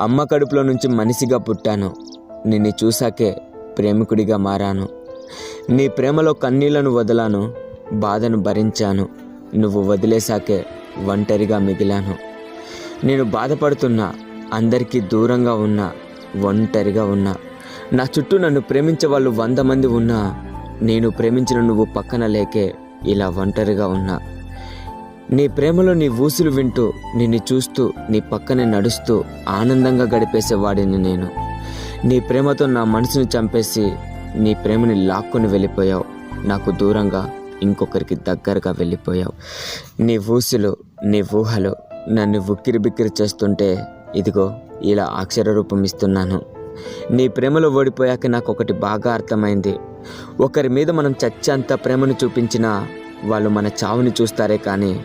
అమ్మ కడుపులో నుంచి మనిషిగా పుట్టాను. నిన్ను చూశాకే ప్రేమికుడిగా మారాను. నీ ప్రేమలో కన్నీళ్ళను వదలాను బాధను భరించాను. నువ్వు వదిలేశాకే ఒంటరిగా మిగిలాను. నేను బాధపడుతున్నా అందరికీ దూరంగా ఉన్నా ఒంటరిగా ఉన్నా. నా చుట్టూ నన్ను ప్రేమించే వాళ్ళు వంద మంది ఉన్నా నేను ప్రేమించిన నువ్వు పక్కన లేకే ఇలా ఒంటరిగా ఉన్నా. నీ ప్రేమలో నీ ఊసులు వింటూ నిన్ను చూస్తూ నీ పక్కనే నడుస్తూ ఆనందంగా గడిపేసేవాడిని నేను. నీ ప్రేమతో నా మనసుని చంపేసి నీ ప్రేమని లాక్కొని వెళ్ళిపోయావు. నాకు దూరంగా ఇంకొకరికి దగ్గరగా వెళ్ళిపోయావు. నీ ఊసులు నీ ఊహలు నన్ను ఉక్కిరి బిక్కిరి చేస్తుంటే ఇదిగో ఇలా అక్షర రూపం ఇస్తున్నాను. నీ ప్రేమలో ఓడిపోయాక నాకు ఒకటి బాగా అర్థమైంది. ఒకరి మీద మనం చచ్చేంత ప్రేమను చూపించినా వాళ్ళు మన చావుని చూస్తారే కానీ